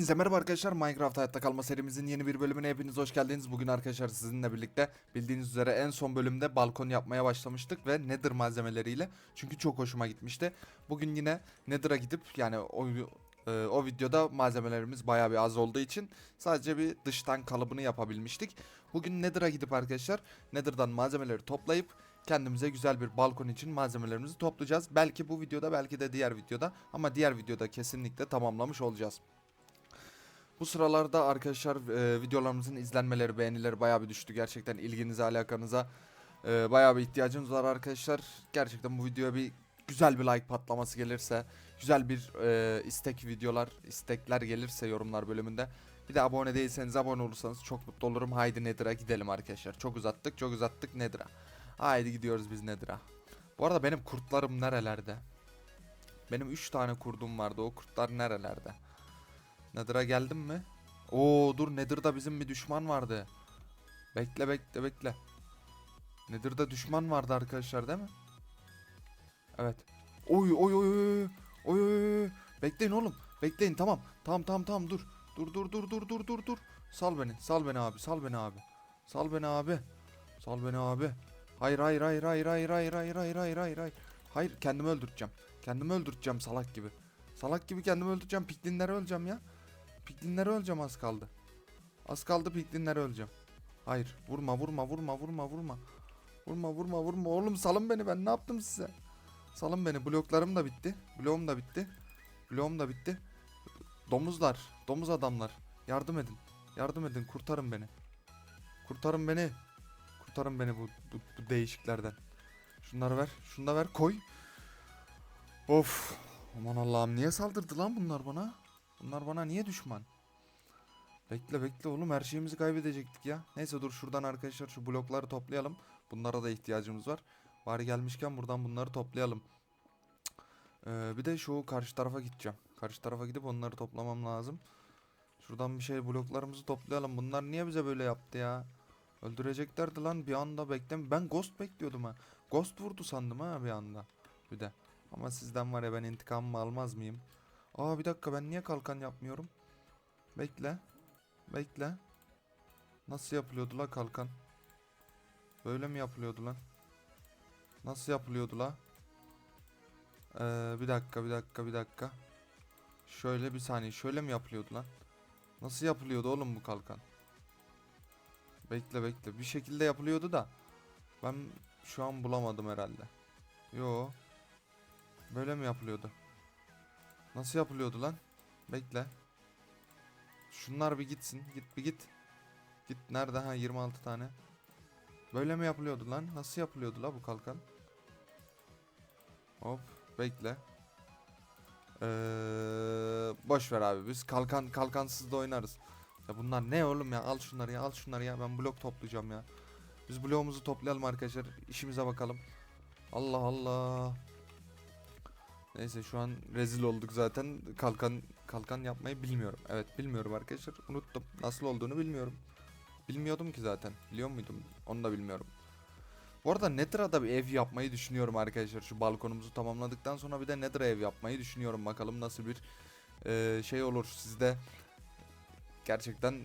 Hepinize merhaba arkadaşlar. Minecraft Hayatta Kalma serimizin yeni bir bölümüne hepiniz hoş geldiniz. Bugün arkadaşlar sizinle birlikte bildiğiniz üzere en son bölümde balkon yapmaya başlamıştık ve Nether malzemeleriyle. Çünkü çok hoşuma gitmişti. Bugün yine Nether'a gidip yani o, e, o videoda malzemelerimiz bayağı bir az olduğu için sadece bir dıştan kalıbını yapabilmiştik. Bugün Nether'a gidip arkadaşlar Nether'dan malzemeleri toplayıp kendimize güzel bir balkon için malzemelerimizi toplayacağız. Belki bu videoda belki de diğer videoda ama diğer videoda kesinlikle tamamlamış olacağız. Bu sıralarda arkadaşlar e, videolarımızın izlenmeleri, beğenileri bayağı bir düştü. Gerçekten ilginize, alakanıza e, bayağı bir ihtiyacımız var arkadaşlar. Gerçekten bu videoya bir güzel bir like patlaması gelirse, güzel bir e, istek videolar, istekler gelirse yorumlar bölümünde. Bir de abone değilseniz abone olursanız çok mutlu olurum. Haydi Nether'a gidelim arkadaşlar. Çok uzattık, çok uzattık Nether'a. Haydi gidiyoruz biz Nether'a. Bu arada benim kurtlarım nerelerde? Benim 3 tane kurdum vardı. O kurtlar nerelerde? Nether'a geldim mi? Oo dur Nether'da bizim bir düşman vardı. Bekle bekle bekle. Nether'da düşman vardı arkadaşlar değil mi? Evet. Oy oy oy oy. Oy oy. Bekleyin oğlum. Bekleyin tamam. Tamam tamam tamam dur. Dur dur dur dur dur dur dur. Sal beni. Sal beni abi. Sal beni abi. Sal beni abi. Sal beni abi. Hayır hayır hayır hayır hayır hayır hayır hayır hayır hayır hayır. Hayır kendimi öldürteceğim. Kendimi öldürteceğim salak gibi. Salak gibi kendimi öldüreceğim. Piklinlere öleceğim ya. Piklinlere öleceğim az kaldı. Az kaldı piklinlere öleceğim. Hayır vurma vurma vurma vurma vurma. Vurma vurma vurma oğlum salın beni ben ne yaptım size? Salın beni bloklarım da bitti. Bloğum da bitti. Bloğum da bitti. Domuzlar, domuz adamlar. Yardım edin. Yardım edin kurtarın beni. Kurtarın beni. Kurtarın beni bu, bu, bu değişiklerden. Şunları ver. Şunu da ver koy. Of. Aman Allah'ım niye saldırdı lan bunlar bana? Bunlar bana niye düşman? Bekle bekle oğlum her şeyimizi kaybedecektik ya. Neyse dur şuradan arkadaşlar şu blokları toplayalım. Bunlara da ihtiyacımız var. Bari gelmişken buradan bunları toplayalım. Ee, bir de şu karşı tarafa gideceğim. Karşı tarafa gidip onları toplamam lazım. Şuradan bir şey bloklarımızı toplayalım. Bunlar niye bize böyle yaptı ya? Öldüreceklerdi lan bir anda beklem. Ben ghost bekliyordum ha. Ghost vurdu sandım ha bir anda. Bir de. Ama sizden var ya ben intikamımı almaz mıyım? Aa bir dakika ben niye kalkan yapmıyorum? Bekle. Bekle. Nasıl yapılıyordu la kalkan? Böyle mi yapılıyordu lan? Nasıl yapılıyordu la? Ee, bir dakika bir dakika bir dakika. Şöyle bir saniye şöyle mi yapılıyordu lan? Nasıl yapılıyordu oğlum bu kalkan? Bekle bekle bir şekilde yapılıyordu da. Ben şu an bulamadım herhalde. Yo. Böyle mi yapılıyordu? Nasıl yapılıyordu lan? Bekle. Şunlar bir gitsin. Git bir git. Git nerede ha 26 tane. Böyle mi yapılıyordu lan? Nasıl yapılıyordu la bu kalkan? Hop bekle. Ee, boş ver abi biz kalkan kalkansız da oynarız. Ya bunlar ne oğlum ya al şunları ya al şunları ya ben blok toplayacağım ya. Biz bloğumuzu toplayalım arkadaşlar işimize bakalım. Allah Allah. Neyse şu an rezil olduk zaten. Kalkan kalkan yapmayı bilmiyorum. Evet bilmiyorum arkadaşlar. Unuttum. Nasıl olduğunu bilmiyorum. Bilmiyordum ki zaten. Biliyor muydum? Onu da bilmiyorum. Bu arada Nether'a da bir ev yapmayı düşünüyorum arkadaşlar. Şu balkonumuzu tamamladıktan sonra bir de Nether'a ev yapmayı düşünüyorum. Bakalım nasıl bir e, şey olur sizde. Gerçekten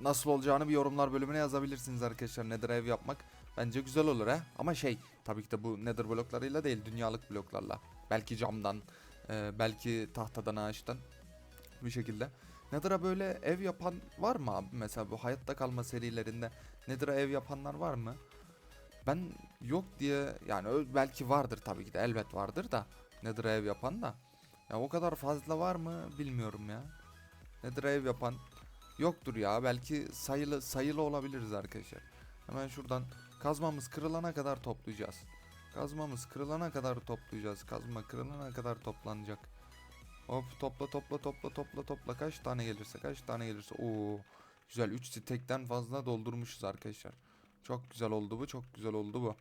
nasıl olacağını bir yorumlar bölümüne yazabilirsiniz arkadaşlar. Nether'a ev yapmak bence güzel olur ha. Ama şey tabii ki de bu Nether bloklarıyla değil dünyalık bloklarla. Belki camdan, e, belki tahtadan, ağaçtan bir şekilde. Nether'a böyle ev yapan var mı abi? Mesela bu hayatta kalma serilerinde Nether'a ev yapanlar var mı? Ben yok diye yani belki vardır tabii ki de elbet vardır da Nether'a ev yapan da. Ya o kadar fazla var mı bilmiyorum ya. Nether'a ev yapan yoktur ya. Belki sayılı sayılı olabiliriz arkadaşlar. Hemen şuradan kazmamız kırılana kadar toplayacağız. Kazmamız kırılana kadar toplayacağız. Kazma kırılana kadar toplanacak. Hop topla topla topla topla topla kaç tane gelirse kaç tane gelirse Oo güzel 3 stekten fazla doldurmuşuz arkadaşlar. Çok güzel oldu bu çok güzel oldu bu.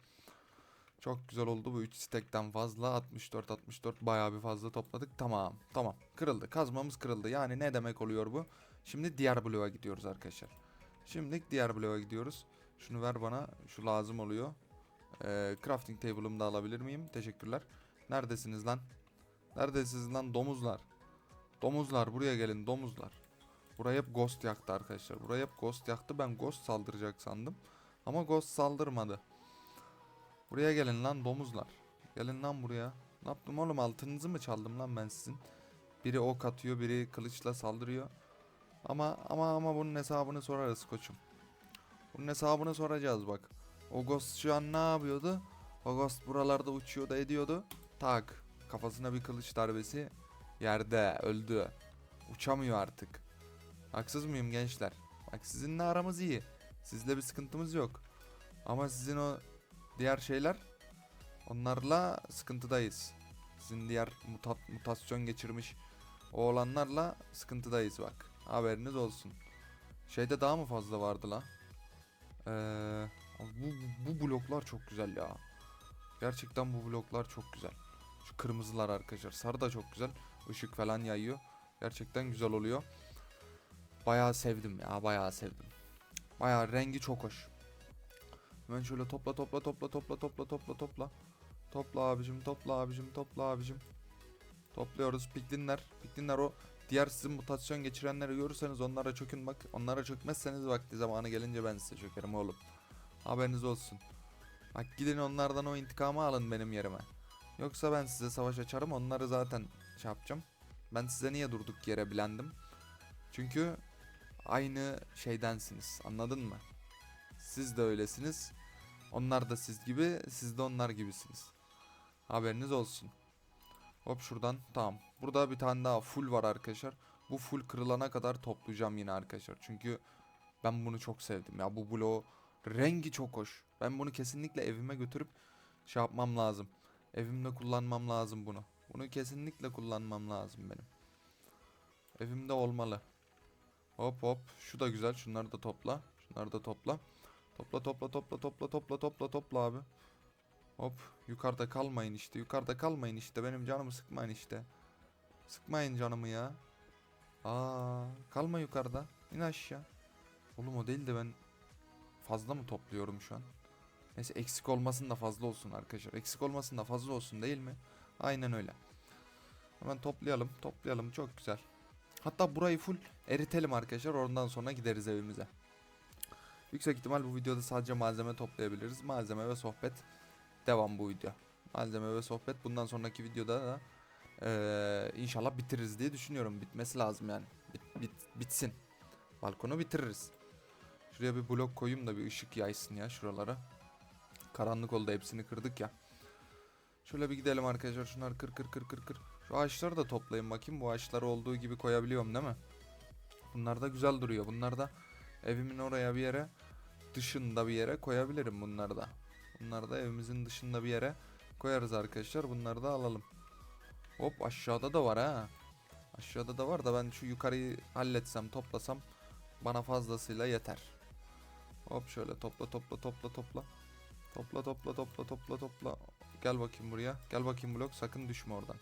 Çok güzel oldu bu 3 stekten fazla 64 64 bayağı bir fazla topladık. Tamam tamam kırıldı kazmamız kırıldı. Yani ne demek oluyor bu? Şimdi diğer bloğa gidiyoruz arkadaşlar. Şimdi diğer bloğa gidiyoruz. Şunu ver bana şu lazım oluyor. Ee, crafting table'ımı da alabilir miyim? Teşekkürler. Neredesiniz lan? Neredesiniz lan domuzlar? Domuzlar buraya gelin domuzlar. Burayı hep Ghost yaktı arkadaşlar. Burayı hep Ghost yaktı. Ben Ghost saldıracak sandım. Ama Ghost saldırmadı. Buraya gelin lan domuzlar. Gelin lan buraya. Ne yaptım oğlum altınınızı mı çaldım lan ben sizin? Biri ok atıyor, biri kılıçla saldırıyor. Ama ama ama bunun hesabını sorarız koçum. Bunun hesabını soracağız bak. O Ghost şu an ne yapıyordu? O Ghost buralarda uçuyordu ediyordu. Tak. Kafasına bir kılıç darbesi. Yerde öldü. Uçamıyor artık. Haksız mıyım gençler? Bak sizinle aramız iyi. Sizle bir sıkıntımız yok. Ama sizin o diğer şeyler onlarla sıkıntıdayız. Sizin diğer muta- mutasyon geçirmiş oğlanlarla sıkıntıdayız bak. Haberiniz olsun. Şeyde daha mı fazla vardı la? Ee, bu, bu bloklar çok güzel ya. Gerçekten bu bloklar çok güzel. Şu kırmızılar arkadaşlar. Sarı da çok güzel. Işık falan yayıyor. Gerçekten güzel oluyor. Bayağı sevdim ya. Bayağı sevdim. Bayağı rengi çok hoş. Hemen şöyle topla topla topla topla topla topla topla. Topla abicim topla abicim topla abicim. Topluyoruz piklinler. Piklinler o diğer sizin mutasyon geçirenleri görürseniz onlara çökün bak. Onlara çökmezseniz vakti zamanı gelince ben size çökerim oğlum. Haberiniz olsun. Bak gidin onlardan o intikamı alın benim yerime. Yoksa ben size savaş açarım onları zaten şey yapacağım. Ben size niye durduk yere bilendim? Çünkü aynı şeydensiniz anladın mı? Siz de öylesiniz. Onlar da siz gibi, siz de onlar gibisiniz. Haberiniz olsun. Hop şuradan tamam. Burada bir tane daha full var arkadaşlar. Bu full kırılana kadar toplayacağım yine arkadaşlar. Çünkü ben bunu çok sevdim ya. Bu bloğu rengi çok hoş. Ben bunu kesinlikle evime götürüp şey yapmam lazım. Evimde kullanmam lazım bunu. Bunu kesinlikle kullanmam lazım benim. Evimde olmalı. Hop hop. Şu da güzel. Şunları da topla. Şunları da topla. Topla topla topla topla topla topla topla abi. Hop. Yukarıda kalmayın işte. Yukarıda kalmayın işte. Benim canımı sıkmayın işte. Sıkmayın canımı ya. Aa, kalma yukarıda. İn aşağı. Oğlum o değil de ben fazla mı topluyorum şu an? Neyse eksik olmasın da fazla olsun arkadaşlar. Eksik olmasın da fazla olsun değil mi? Aynen öyle. Hemen toplayalım. Toplayalım. Çok güzel. Hatta burayı full eritelim arkadaşlar. Ondan sonra gideriz evimize. Yüksek ihtimal bu videoda sadece malzeme toplayabiliriz. Malzeme ve sohbet devam bu video. Malzeme ve sohbet bundan sonraki videoda da eee, inşallah bitiririz diye düşünüyorum. Bitmesi lazım yani. Bit- bit- bitsin. Balkonu bitiririz. Şuraya bir blok koyayım da bir ışık yaysın ya şuralara. Karanlık oldu hepsini kırdık ya. Şöyle bir gidelim arkadaşlar. Şunları kır kır kır kır kır. Şu ağaçları da toplayayım bakayım. Bu ağaçları olduğu gibi koyabiliyorum değil mi? Bunlar da güzel duruyor. Bunlar da evimin oraya bir yere dışında bir yere koyabilirim bunları da. Bunları da evimizin dışında bir yere koyarız arkadaşlar. Bunları da alalım. Hop aşağıda da var ha. Aşağıda da var da ben şu yukarıyı halletsem toplasam bana fazlasıyla yeter. Hop şöyle topla topla topla topla. Topla topla topla topla topla. Gel bakayım buraya. Gel bakayım blok sakın düşme oradan.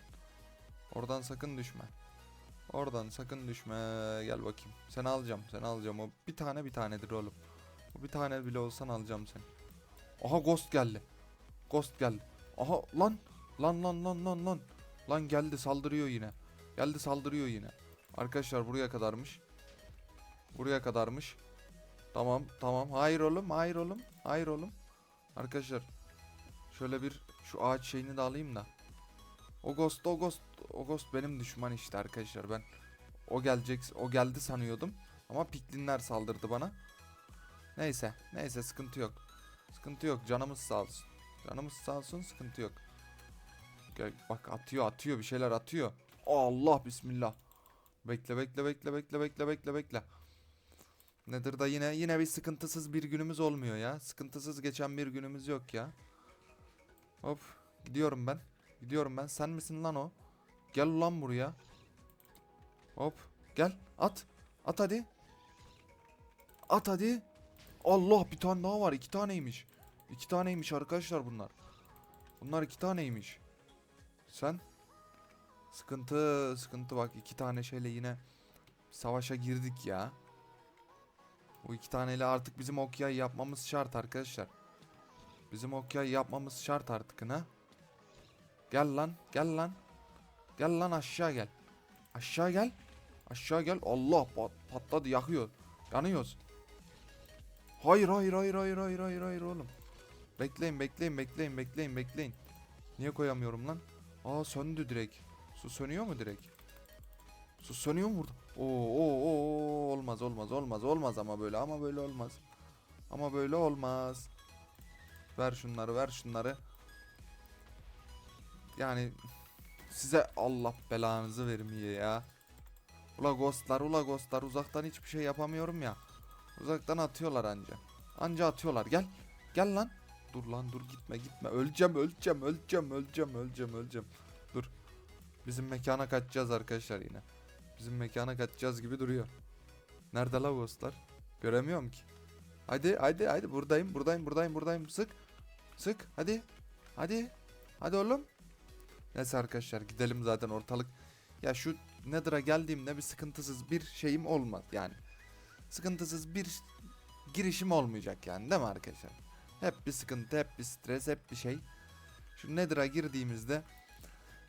Oradan sakın düşme. Oradan sakın düşme. Gel bakayım. Seni alacağım. Seni alacağım. O bir tane bir tanedir oğlum. O bir tane bile olsan alacağım seni. Aha ghost geldi. Ghost geldi. Aha lan. Lan lan lan lan lan. Lan geldi saldırıyor yine. Geldi saldırıyor yine. Arkadaşlar buraya kadarmış. Buraya kadarmış. Tamam tamam. Hayır oğlum hayır oğlum. Hayır oğlum. Arkadaşlar şöyle bir şu ağaç şeyini de alayım da. O ghost o ghost o ghost benim düşman işte arkadaşlar ben o gelecek o geldi sanıyordum ama piklinler saldırdı bana. Neyse neyse sıkıntı yok. Sıkıntı yok canımız sağ olsun. Canımız sağ olsun sıkıntı yok. Gel, bak atıyor atıyor bir şeyler atıyor. Allah bismillah. Bekle bekle bekle bekle bekle bekle bekle. Nedir da yine yine bir sıkıntısız bir günümüz olmuyor ya. Sıkıntısız geçen bir günümüz yok ya. Hop gidiyorum ben. Gidiyorum ben. Sen misin lan o? Gel ulan buraya. Hop gel at. At hadi. At hadi. Allah bir tane daha var. iki taneymiş. İki taneymiş arkadaşlar bunlar. Bunlar iki taneymiş. Sen? Sıkıntı sıkıntı bak iki tane şeyle yine savaşa girdik ya. Bu iki taneyle artık bizim okyayı yapmamız şart arkadaşlar. Bizim okyayı yapmamız şart artık ha. Gel lan gel lan. Gel lan aşağı gel. Aşağı gel. Aşağı gel. Allah pat, patladı yakıyor. Yanıyoruz. Hayır hayır hayır hayır hayır hayır hayır oğlum. Bekleyin bekleyin bekleyin bekleyin bekleyin. Niye koyamıyorum lan? Aa söndü direkt. Su sönüyor mu direkt? Su sönüyor mu burada? Oo, oo, oo, olmaz olmaz olmaz olmaz ama böyle ama böyle olmaz. Ama böyle olmaz. Ver şunları ver şunları. Yani size Allah belanızı vermeye ya. Ula ghostlar ula ghostlar uzaktan hiçbir şey yapamıyorum ya. Uzaktan atıyorlar anca. Anca atıyorlar gel. Gel lan. Dur lan dur gitme gitme. Öleceğim öleceğim öleceğim öleceğim öleceğim öleceğim. Dur. Bizim mekana kaçacağız arkadaşlar yine. Bizim mekana kaçacağız gibi duruyor. Nerede la ghostlar? Göremiyorum ki. Hadi hadi hadi buradayım buradayım buradayım buradayım. Sık. Sık hadi. Hadi. Hadi oğlum. Neyse arkadaşlar gidelim zaten ortalık. Ya şu Nether'a geldiğimde bir sıkıntısız bir şeyim olmaz yani. Sıkıntısız bir girişim olmayacak yani değil mi arkadaşlar? Hep bir sıkıntı, hep bir stres, hep bir şey. Şu Nether'a girdiğimizde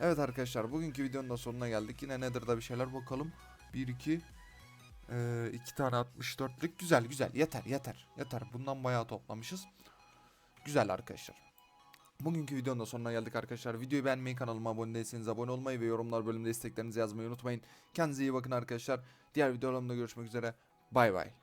Evet arkadaşlar bugünkü videonun da sonuna geldik. Yine Nether'da bir şeyler bakalım. 1 2 2 iki tane 64'lük güzel güzel yeter yeter yeter. Bundan bayağı toplamışız. Güzel arkadaşlar. Bugünkü videonun da sonuna geldik arkadaşlar. Videoyu beğenmeyi, kanalıma abone değilseniz abone olmayı ve yorumlar bölümünde isteklerinizi yazmayı unutmayın. Kendinize iyi bakın arkadaşlar. Diğer videolarımda görüşmek üzere. Bay bay.